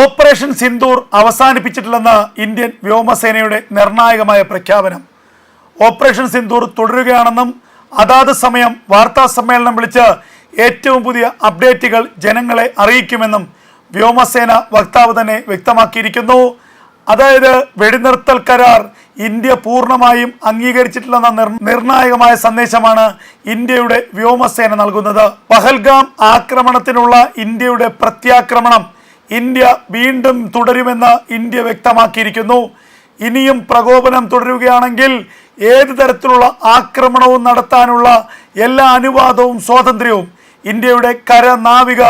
Operation Sindoor അവസാനിപ്പിച്ചിട്ടില്ലെന്ന് Indian വ്യോമസേനയുടെ നിർണായകമായ പ്രഖ്യാപനം. ഓപ്പറേഷൻ സിന്ദൂർ തുടരുകയാണെന്നും അതാത് സമയം വാർത്താ സമ്മേളനം വിളിച്ച് ഏറ്റവും പുതിയ അപ്ഡേറ്റുകൾ ജനങ്ങളെ അറിയിക്കുമെന്നും വ്യോമസേന വക്താവ് തന്നെ വ്യക്തമാക്കിയിരിക്കുന്നു. അതായത് വെടിനിർത്തൽ കരാർ ഇന്ത്യ പൂർണമായും അംഗീകരിച്ചിട്ടില്ലെന്ന നിർണായകമായ സന്ദേശമാണ് ഇന്ത്യയുടെ വ്യോമസേന നൽകുന്നത്. പഹൽഗാം ആക്രമണത്തിനുള്ള ഇന്ത്യയുടെ പ്രത്യാക്രമണം ഇന്ത്യ വീണ്ടും തുടരുമെന്ന് ഇന്ത്യ വ്യക്തമാക്കിയിരിക്കുന്നു. ഇനിയും പ്രകോപനം തുടരുകയാണെങ്കിൽ ഏത് തരത്തിലുള്ള ആക്രമണവും നടത്താനുള്ള എല്ലാ അനുവാദവും സ്വാതന്ത്ര്യവും ഇന്ത്യയുടെ കര നാവിക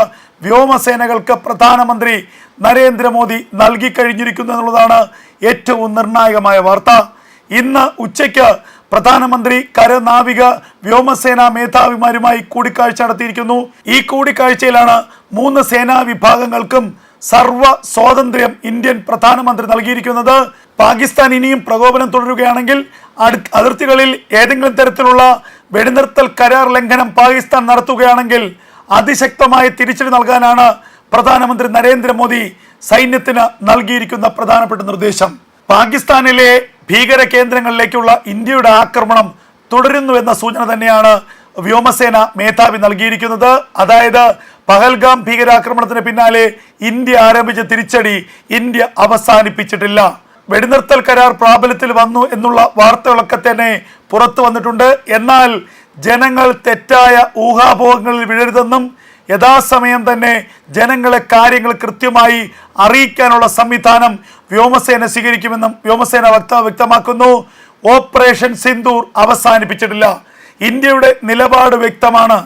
വ്യോമസേനകൾക്ക് പ്രധാനമന്ത്രി നരേന്ദ്രമോദി നൽകിക്കഴിഞ്ഞിരിക്കുന്നു എന്നുള്ളതാണ് ഏറ്റവും നിർണായകമായ വാർത്ത. ഇന്ന് ഉച്ചയ്ക്ക് പ്രധാനമന്ത്രി കരനാവിക വ്യോമസേനാ മേധാവിമാരുമായി കൂടിക്കാഴ്ച നടത്തിയിരിക്കുന്നു. ഈ കൂടിക്കാഴ്ചയിലാണ് മൂന്ന് സേനാ വിഭാഗങ്ങൾക്കും സർവ സ്വാതന്ത്ര്യം ഇന്ത്യൻ പ്രധാനമന്ത്രി നൽകിയിരിക്കുന്നത്. പാകിസ്ഥാൻ ഇനിയും പ്രകോപനം തുടരുകയാണെങ്കിൽ അതിർത്തികളിൽ ഏതെങ്കിലും തരത്തിലുള്ള വെടിനിർത്തൽ കരാർ ലംഘനം പാകിസ്ഥാൻ നടത്തുകയാണെങ്കിൽ അതിശക്തമായ തിരിച്ചടി നൽകാനാണ് പ്രധാനമന്ത്രി നരേന്ദ്രമോദി സൈന്യത്തിന് നൽകിയിരിക്കുന്ന പ്രധാനപ്പെട്ട നിർദ്ദേശം. പാകിസ്ഥാനിലെ ഭീകര കേന്ദ്രങ്ങളിലേക്കുള്ള ഇന്ത്യയുടെ ആക്രമണം തുടരുന്നുവെന്ന സൂചന തന്നെയാണ് വ്യോമസേന മേധാവി നൽകിയിരിക്കുന്നത്. അതായത് പഹൽഗാം ഭീകരാക്രമണത്തിന് പിന്നാലെ ഇന്ത്യ ആരംഭിച്ച തിരിച്ചടി ഇന്ത്യ അവസാനിപ്പിച്ചിട്ടില്ല. വെടിനിർത്തൽ കരാർ പ്രാബല്യത്തിൽ വന്നു എന്നുള്ള വാർത്തകളൊക്കെ തന്നെ പുറത്തു വന്നിട്ടുണ്ട്. എന്നാൽ ജനങ്ങൾ തെറ്റായ ഊഹാപോഹങ്ങളിൽ വീഴരുതെന്നും യഥാസമയം തന്നെ ജനങ്ങളെ കാര്യങ്ങൾ കൃത്യമായി അറിയിക്കാനുള്ള സംവിധാനം വ്യോമസേന സ്വീകരിക്കുമെന്നും വ്യോമസേന വക്താവ് വ്യക്തമാക്കുന്നു. ഓപ്പറേഷൻ സിന്ദൂർ അവസാനിപ്പിച്ചിട്ടില്ല. ഇന്ത്യയുടെ നിലപാട് വ്യക്തമാണ്.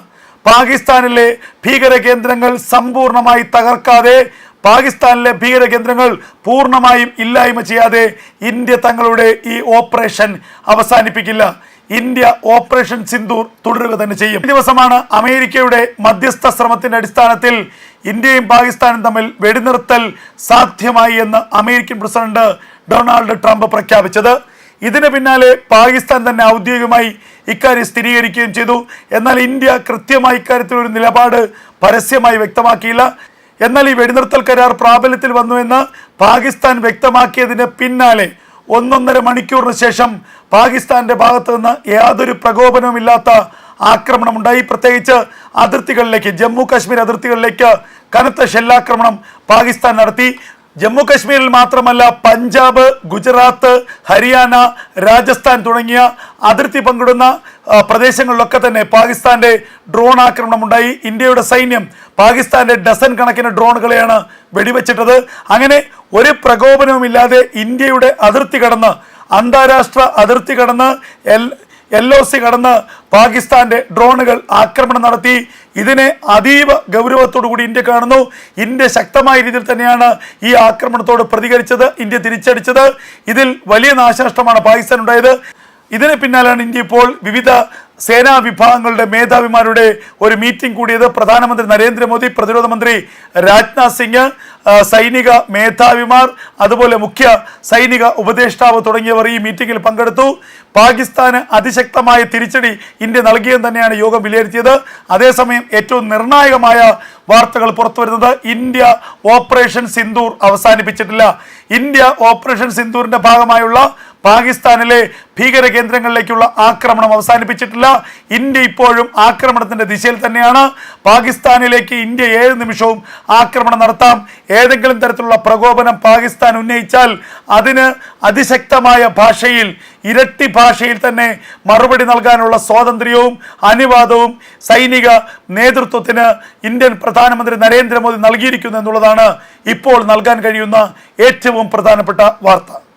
പാകിസ്ഥാനിലെ ഭീകര കേന്ദ്രങ്ങൾ സമ്പൂർണമായി തകർക്കാതെ പാകിസ്ഥാനിലെ ഭീകര കേന്ദ്രങ്ങൾ പൂർണമായും ഇല്ലായ്മ ചെയ്യാതെ ഇന്ത്യ തങ്ങളുടെ ഈ ഓപ്പറേഷൻ അവസാനിപ്പിക്കില്ല. ഇന്ത്യ ഓപ്പറേഷൻ സിന്ധൂർ തുടരുക തന്നെ ചെയ്യും. ഈ ദിവസമാണ് അമേരിക്കയുടെ മധ്യസ്ഥ ശ്രമത്തിന്റെ അടിസ്ഥാനത്തിൽ ഇന്ത്യയും പാകിസ്ഥാനും തമ്മിൽ വെടിനിർത്തൽ സാധ്യമായി എന്ന് അമേരിക്കൻ പ്രസിഡന്റ് ഡൊണാൾഡ് ട്രംപ് പ്രഖ്യാപിച്ചത്. ഇതിന് പിന്നാലെ പാകിസ്ഥാൻ തന്നെ ഔദ്യോഗികമായി ഇക്കാര്യം സ്ഥിരീകരിക്കുകയും ചെയ്തു. എന്നാൽ ഇന്ത്യ കൃത്യമായി ഇക്കാര്യത്തിൽ ഒരു നിലപാട് പരസ്യമായി വ്യക്തമാക്കിയില്ല. എന്നാൽ ഈ വെടിനിർത്തൽ കരാർ പ്രാബല്യത്തിൽ വന്നു എന്ന് പാകിസ്ഥാൻ വ്യക്തമാക്കിയതിന് പിന്നാലെ ഒന്നൊന്നര മണിക്കൂറിന് ശേഷം പാകിസ്ഥാന്റെ ഭാഗത്ത് നിന്ന് യാതൊരു പ്രകോപനവുമില്ലാത്ത ആക്രമണം ഉണ്ടായി പ്രത്യേകിച്ച് അതിർത്തികളിലേക്ക് ജമ്മു കാശ്മീർ അതിർത്തികളിലേക്ക് കനത്ത ഷെല്ലാക്രമണം പാകിസ്ഥാൻ നടത്തി. ജമ്മു കാശ്മീരിൽ മാത്രമല്ല പഞ്ചാബ് ഗുജറാത്ത് ഹരിയാന രാജസ്ഥാൻ തുടങ്ങിയ അതിർത്തി പങ്കിടുന്ന പ്രദേശങ്ങളിലൊക്കെ തന്നെ പാകിസ്ഥാന്റെ ഡ്രോൺ ആക്രമണം ഉണ്ടായി ഇന്ത്യയുടെ സൈന്യം പാകിസ്ഥാന്റെ ഡസൻ കണക്കിന് ഡ്രോണുകളെയാണ് വെടിവെച്ചിട്ടത്. അങ്ങനെ ഒരു പ്രകോപനവുമില്ലാതെ ഇന്ത്യയുടെ അതിർത്തി കടന്ന് അന്താരാഷ്ട്ര അതിർത്തി കടന്ന് എൽ എൽ ഒ സി കടന്ന് പാകിസ്ഥാന്റെ ഡ്രോണുകൾ ആക്രമണം നടത്തി. ഇതിനെ അതീവ കൂടി ഇന്ത്യ കാണുന്നു. ഇന്ത്യ ശക്തമായ രീതിയിൽ തന്നെയാണ് ഈ ആക്രമണത്തോട് പ്രതികരിച്ചത് ഇന്ത്യ തിരിച്ചടിച്ചത്. ഇതിൽ വലിയ നാശനഷ്ടമാണ് പാകിസ്ഥാൻ ഉണ്ടായത് ഇതിന് പിന്നാലെയാണ് ഇന്ത്യ ഇപ്പോൾ വിവിധ സേനാ വിഭാഗങ്ങളുടെ മേധാവിമാരുടെ ഒരു മീറ്റിംഗ് കൂടിയത് പ്രധാനമന്ത്രി നരേന്ദ്രമോദി പ്രതിരോധ മന്ത്രി രാജ്നാഥ് സിംഗ് സൈനിക മേധാവിമാർ അതുപോലെ മുഖ്യ സൈനിക ഉപദേഷ്ടാവ് തുടങ്ങിയവർ ഈ മീറ്റിംഗിൽ പങ്കെടുത്തു. പാകിസ്ഥാന് അതിശക്തമായ തിരിച്ചടി ഇന്ത്യ നൽകിയെന്ന് തന്നെയാണ് യോഗം വിലയിരുത്തിയത്. അതേസമയം ഏറ്റവും നിർണായകമായ വാർത്തകൾ പുറത്തുവരുന്നത് ഇന്ത്യ ഓപ്പറേഷൻ സിന്ദൂർ അവസാനിപ്പിച്ചിട്ടില്ല. ഇന്ത്യ ഓപ്പറേഷൻ സിന്ദൂറിന്റെ ഭാഗമായുള്ള പാകിസ്ഥാനിലെ ഭീകര കേന്ദ്രങ്ങളിലേക്കുള്ള ആക്രമണം അവസാനിപ്പിച്ചിട്ടില്ല. ഇന്ത്യ ഇപ്പോഴും ആക്രമണത്തിന്റെ ദിശയിൽ തന്നെയാണ്. പാകിസ്ഥാനിലേക്ക് ഇന്ത്യ ഏത് നിമിഷവും ആക്രമണം നടത്താം. ഏതെങ്കിലും തരത്തിലുള്ള പ്രകോപനം പാകിസ്ഥാൻ ഉന്നയിച്ചാൽ അതിന് അതിശക്തമായ ഭാഷയിൽ ഇരട്ടി ഭാഷയിൽ തന്നെ മറുപടി നൽകാനുള്ള സ്വാതന്ത്ര്യവും അനുവാദവും സൈനിക നേതൃത്വത്തിന് ഇന്ത്യൻ പ്രധാനമന്ത്രി നരേന്ദ്രമോദി നൽകിയിരിക്കുന്നു എന്നുള്ളതാണ് ഇപ്പോൾ നൽകാൻ കഴിയുന്ന ഏറ്റവും പ്രധാനപ്പെട്ട വാർത്ത.